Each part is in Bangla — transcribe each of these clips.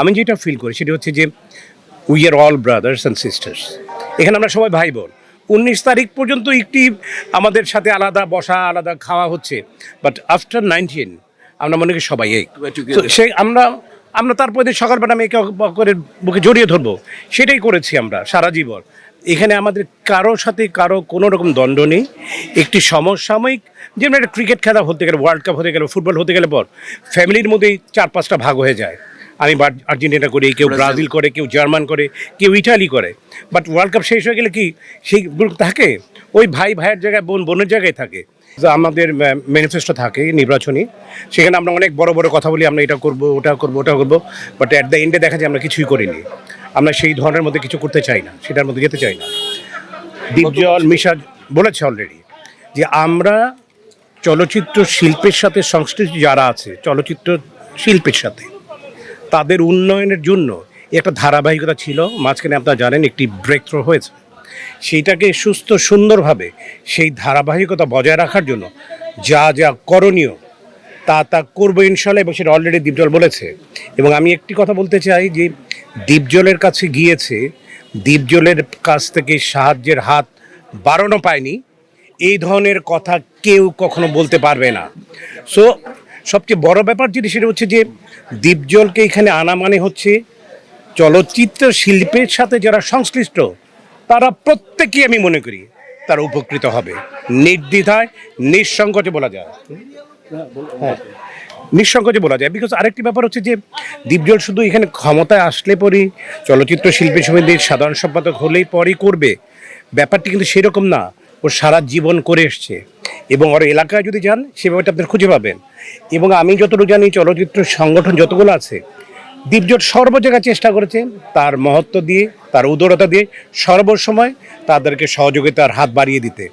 আমি যেটা ফিল করি সেটা হচ্ছে যে we are all brothers and sisters এখানে আমরা সবাই ভাই বোন উনিশ তারিখ পর্যন্ত একটি আমাদের সাথে আলাদা বসা আলাদা খাওয়া হচ্ছে বাট আফটার নাইনটিন আমরা মনে করি সবাই এক। সেই আমরা আমরা তারপরে সকালবেলা আমি একে করে বুকে জড়িয়ে ধরবো। সেটাই করেছি আমরা সারা জীবন। এখানে আমাদের কারও সাথে কারও কোনো রকম দ্বন্দ্ব নেই। একটি সমসাময়িক যেমন একটা ক্রিকেট খেলা হতে গেলে ওয়ার্ল্ড কাপ হতে গেলে ফুটবল হতে গেলে পর ফ্যামিলির মধ্যেই চার পাঁচটা ভাগ হয়ে যায়। আমি আর্জেন্টিনা করি কেউ ব্রাজিল। করে কেউ জার্মান করে কেউ ইটালি করে। বাট ওয়ার্ল্ড কাপ শেষ হয়ে গেলে কি সেই গ্রুপ থাকে? ওই ভাই ভাইয়ের জায়গায় বোন বোনের জায়গায় থাকে। আমাদের ম্যানিফেস্টো থাকে নির্বাচনী। সেখানে আমরা অনেক বড় বড় কথা বলি আমরা এটা করব ওটা করব ওটা করব। বাট অ্যাট দ্য এন্ডে দেখা যায় আমরা কিছুই করিনি। আমরা সেই ধরনের মধ্যে কিছু করতে চাই না সেটার মধ্যে যেতে চাই না। দীপজল মিশা বলেছে অলরেডি যে আমরা চলচ্চিত্র শিল্পের সাথে সংশ্লিষ্ট যারা আছে চলচ্চিত্র শিল্পের সাথে তাদের উন্নয়নের জন্য একটা ধারাবাহিকতা ছিল, মাঝখানে আপনারা জানেন একটি ব্রেক থ্রো হয়েছে। সেইটাকে সুস্থ সুন্দরভাবে সেই ধারাবাহিকতা বজায় রাখার জন্য যা যা করণীয়, তা তা করব ইনশাল্লাহ এবং সেটা অলরেডি দীপজল বলেছে। এবং আমি একটি কথা বলতে চাই যে দীপজলের কাছে গিয়েছে দীপজলের কাছ থেকে সাহায্যের হাত বাড়ানো পায়নি। এই ধরনের কথা কেউ কখনো বলতে পারবে না। সো সবচেয়ে বড় ব্যাপার যেটি সেটা হচ্ছে যে দীপজলকে এখানে আনা মানে হচ্ছে চলচ্চিত্র শিল্পের সাথে যারা সংশ্লিষ্ট, তারা প্রত্যেকেই আমি মনে করি তারা উপকৃত হবে। নির্দ্বিধায়, নিঃসংকোচে বলা যায়। হ্যাঁ নিঃসংকোচে বলা যায়। বিকজ আরেকটি ব্যাপার হচ্ছে যে দীপজল শুধু এখানে ক্ষমতায় আসলে পরই, চলচ্চিত্র শিল্পী সমিতির সাধারণ সম্পাদক হলেই পরই করবে। ব্যাপারটি কিন্তু সেরকম না। ও সারা জীবন করে এসছে। এবং ওর এলাকায় যদি যান, সে ব্যাপারটা আপনি খুঁজে পাবেন। এবং আমি যতটুকু জানি, চলচ্চিত্র সংগঠন যতগুলো আছে দীপজট সর্ব জায়গায় চেষ্টা করেছে, তার মহত্ব দিয়ে, তার উদারতা দিয়ে, সর্বসময় তাদেরকে সহযোগিতার হাত বাড়িয়ে দিতে।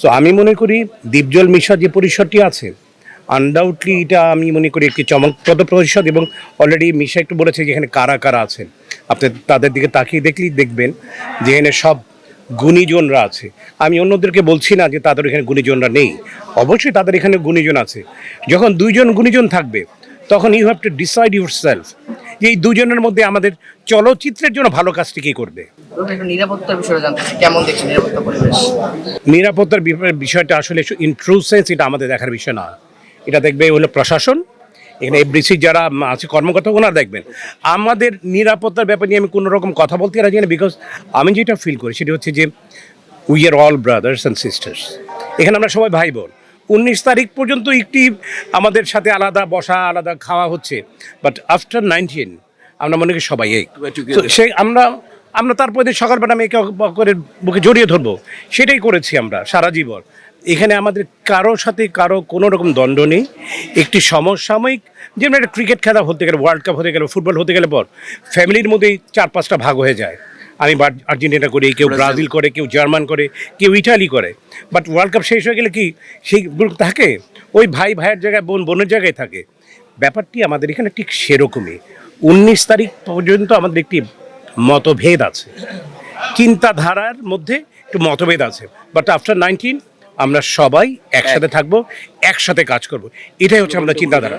সো আমি মনে করি দীপজল মিশা যে পরিসরটি আছে আনডাউটলি এটা আমি মনে করি একটি চমকপ্রদ পরিষদ এবং অলরেডি মিশা একটু বলেছে যে এখানে কারা কারা আছেন। আপনি তাদের দিকে তাকিয়ে দেখলেই দেখবেন যে এখানে সব গুণীজনরা আছে। আমি অন্যদেরকে বলছি না যে তাদের এখানে গুণীজনরা নেই। অবশ্যই তাদের এখানে গুণীজন আছে। যখন দুইজন গুণীজন থাকবে তখন you have to decide yourself যে এই দুজনের মধ্যে আমাদের চলচ্চিত্রের জন্য ভালো কাজটি কে করবে। নিরাপত্তার বিষয়ে জানতে কেমন দেখছেন নিরাপত্তা পরিবেশ? নিরাপত্তার বিষয়টা আসলে সেন্স এটা আমাদের দেখার বিষয় না। এটা দেখবে হলো প্রশাসন এখানে এফডিসি যারা আছে কর্মকর্তা ওনারা দেখবেন। আমাদের নিরাপত্তার ব্যাপার নিয়ে আমি কোনো রকম কথা বলতে রাজি না বিকজ আমি যেটা ফিল করি সেটা হচ্ছে যে we are all brothers and sisters এখানে আমরা সবাই ভাই বোন উনিশ তারিখ পর্যন্ত একটি আমাদের সাথে আলাদা বসা আলাদা খাওয়া হচ্ছে বাট আফটার নাইনটিন আমরা মনে করি সবাই এক। সেই আমরা আমরা তারপরে সকালবেলা আমি একে করে বুকে জড়িয়ে ধরবো সেটাই করেছি আমরা সারা জীবন। এখানে আমাদের কারও সাথে কারও কোনো রকম দ্বন্দ্ব নেই। একটি সমসাময়িক যেমন একটা ক্রিকেট খেলা হতে গেলে ওয়ার্ল্ড কাপ হতে গেলে ফুটবল হতে গেলে পর ফ্যামিলির মধ্যেই চার পাঁচটা ভাগ হয়ে যায়। আমি বা- আর্জেন্টিনা করি কেউ ব্রাজিল। করে কেউ জার্মান করে কেউ ইটালি করে। বাট ওয়ার্ল্ড কাপ শেষ হয়ে গেলে কি সেই গ্রুপ থাকে ওই ভাই ভাইয়ের জায়গায় বোন বোনের জায়গায় থাকে। ব্যাপারটি আমাদের এখানে ঠিক সেরকমই। উনিশ তারিখ পর্যন্ত আমাদের একটি মতভেদ আছে। চিন্তাধারার মধ্যে একটু মতভেদ আছে। বাট আফটার নাইনটিন আমরা সবাই একসাথে থাকব একসাথে কাজ করব। এটাই হচ্ছে আমরা চিন্তাধারা।